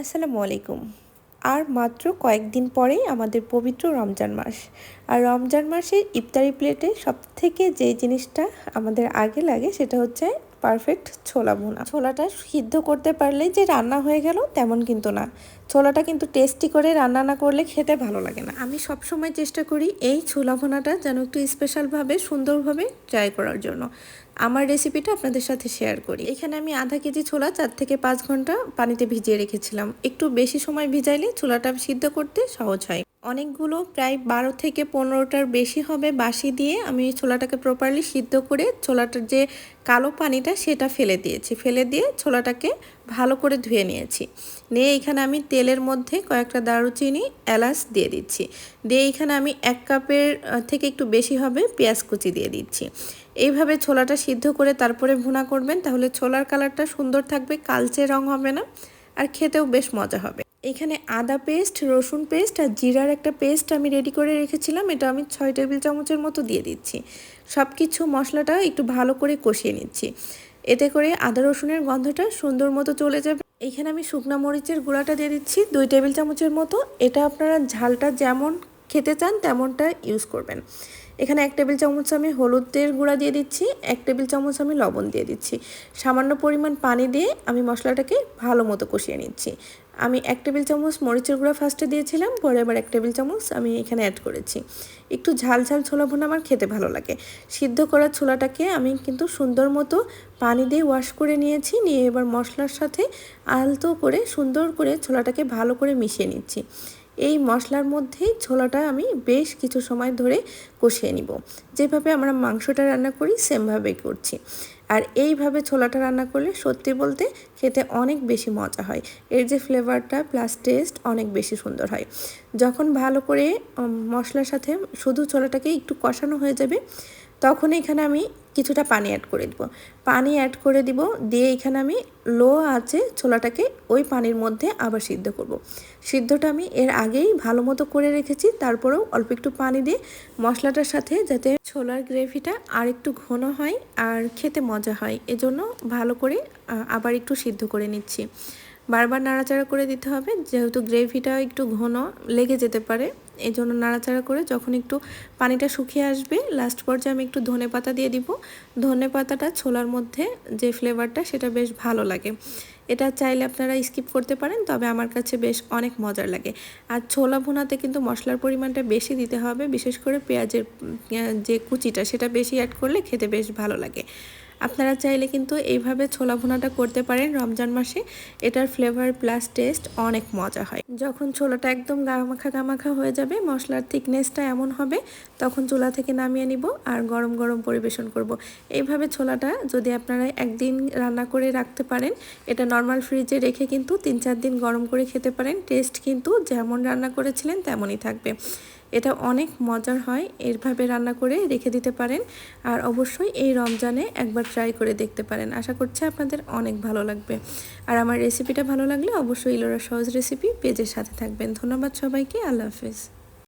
আসসালামু আলাইকুম। আর মাত্র কয়েকদিন পরেই আমাদের পবিত্র রমজান মাস। আর রমজান মাসের ইফতারি প্লেটে সব থেকে যে জিনিসটা আমাদের আগে লাগে সেটা হচ্ছে পারফেক্ট ছোলা ভুনা। ছোলাটা সিদ্ধ করতে পারলে যে রান্না হয়ে গেল তেমন কিন্তু না। ছোলাটা কিন্তু টেস্টি করে রান্না না করলে খেতে ভালো লাগে না। আমি সব সময় চেষ্টা করি এই ছোলা ভুনাটা যেন একটু স্পেশালভাবে সুন্দরভাবে ট্রাই করার জন্য। আমার রেসিপিটা আপনাদের সাথে শেয়ার করি। এখানে আমি আধা কেজি ছোলা চার থেকে পাঁচ ঘণ্টা পানিতে ভিজিয়ে রেখেছিলাম। একটু বেশি সময় ভিজাইলে ছোলাটা সিদ্ধ করতে সহজ হয়। অনেকগুলো প্রায় বারো থেকে পনেরোটার বেশি হবে বাসি দিয়ে আমি ছোলাটাকে প্রপারলি সিদ্ধ করে ছোলাটার যে কালো পানিটা সেটা ফেলে দিয়েছি। ফেলে দিয়ে ছোলাটাকে ভালো করে ধুয়ে নিয়েছি। নিয়ে এখানে আমি তেলের মধ্যে কয়েকটা দারুচিনি, এলাচ দিয়ে দিচ্ছি। দিয়ে এখানে আমি এক কাপের থেকে একটু বেশি হবে পেঁয়াজ কুচি দিয়ে দিচ্ছি। এইভাবে ছোলাটা সিদ্ধ করে তারপরে ভুনা করবেন, তাহলে ছোলার কালারটা সুন্দর থাকবে, কালচে রং হবে না, আর খেতেও বেশ মজা হবে। এখানে আদা পেস্ট, রসুন পেস্ট আর জিরার একটা পেস্ট আমি রেডি করে রেখেছিলাম, এটা আমি ছয় টেবিল চামচের মতো দিয়ে দিচ্ছি। সব কিছু মশলাটা একটু ভালো করে কষিয়ে নিচ্ছি। এতে করে আদা রসুনের গন্ধটা সুন্দর মতো চলে যাবে। এইখানে আমি শুকনা মরিচের গুঁড়াটা দিয়ে দিচ্ছি, দুই টেবিল চামচের মতো। এটা আপনারা ঝালটা যেমন খেতে চান তেমনটা ইউজ করবেন। এখানে এক টেবিল চামচ আমি হলুদের গুঁড়া দিয়ে দিচ্ছি, এক টেবিল চামচ আমি লবণ দিয়ে দিচ্ছি। সামান্য পরিমাণ পানি দিয়ে আমি মশলাটাকে ভালো মতো কষিয়ে নিচ্ছি। আমি এক টেবিল চামচ মরিচের গুঁড়া ফার্স্টে দিয়েছিলাম, পরে আবার এক টেবিল চামচ আমি এখানে অ্যাড করেছি। একটু ঝাল ঝাল ছোলা ভুনা আমার খেতে ভালো লাগে। সিদ্ধ করা ছোলাটাকে আমি কিন্তু সুন্দর মতো পানি দিয়ে ওয়াশ করে নিয়েছি, নিয়ে এবার মশলার সাথে আলতো করে সুন্দর করে ছোলাটাকে ভালো করে মিশিয়ে নিচ্ছি। এই মশলার মধ্যেই ছোলাটা আমি বেশ কিছু সময় ধরে কষিয়ে নিব। যেভাবে আমরা মাংসটা রান্না করি, সেমভাবেই করছি। আর এইভাবে ছোলাটা রান্না করলে সত্যি বলতে খেতে অনেক বেশি মজা হয়। এর যে ফ্লেভারটা প্লাস টেস্ট অনেক বেশি সুন্দর হয়। যখন ভালো করে মশলার সাথে শুধু ছোলাটাকে একটু কষানো হয়ে যাবে, তখন এখানে আমি কিছুটা পানি অ্যাড করে দিব। পানি অ্যাড করে দিব, দিয়ে এখানে আমি লো আছে ছোলাটাকে ওই পানির মধ্যে আবার সিদ্ধ করব। সিদ্ধটা আমি এর আগেই ভালো মতো করে রেখেছি, তারপরেও অল্প একটু পানি দিয়ে মশলাটার সাথে যাতে ছোলার গ্রেভিটা আর একটু ঘন হয় আর খেতে মজা হয়, এজন্য ভালো করে আবার একটু সিদ্ধ করে নিচ্ছি। বারবার নাড়াচাড়া করে দিতে হবে, যেহেতু গ্রেভিটা একটু ঘন লেগে যেতে পারে। এই জন্য নাড়াচাড়া করে যখন একটু পানিটা শুকিয়ে আসবে লাস্ট পর্যায়ে আমি একটু ধনে পাতা দিয়ে দিব। ধনে পাতাটা ছোলার মধ্যে যে ফ্লেভারটা সেটা বেশ ভালো লাগে। এটা চাইলে আপনারা স্কিপ করতে পারেন, তবে আমার কাছে বেশ অনেক মজার লাগে। আর ছোলা ভুনাতে কিন্তু মশলার পরিমাণটা বেশি দিতে হবে, বিশেষ করে পেঁয়াজের যে কুচিটা সেটা বেশি অ্যাড করলে খেতে বেশ ভালো লাগে। আপনারা চাইলে কিন্তু এইভাবে ছোলা ভুনাটা করতে পারেন রমজান মাসে। এটার ফ্লেভার প্লাস টেস্ট অনেক মজা হয়। যখন ছোলাটা একদম গামাখা গামাখা হয়ে যাবে, মশলার থিকনেসটা এমন হবে, তখন চুলা থেকে নামিয়ে নিব আর গরম গরম পরিবেশন করব। এইভাবে ছোলাটা যদি আপনারা একদিন রান্না করে রাখতে পারেন, এটা নর্মাল ফ্রিজে রেখে কিন্তু তিন চার দিন গরম করে খেতে পারেন। টেস্ট কিন্তু যেমন রান্না করেছিলেন তেমনই থাকবে। এটা অনেক মজার হয়। এরভাবে রান্না করে রেখে দিতে পারেন। আর অবশ্যই এই রমজানে একবার ট্রাই করে দেখতে পারেন। আশা করছি আপনাদের অনেক ভালো লাগবে। আর আমার রেসিপিটা ভালো লাগলে অবশ্যই ইলোরা সহজ রেসিপি পেজের সাথে থাকবেন। ধন্যবাদ সবাইকে। আল্লাহ হাফিজ।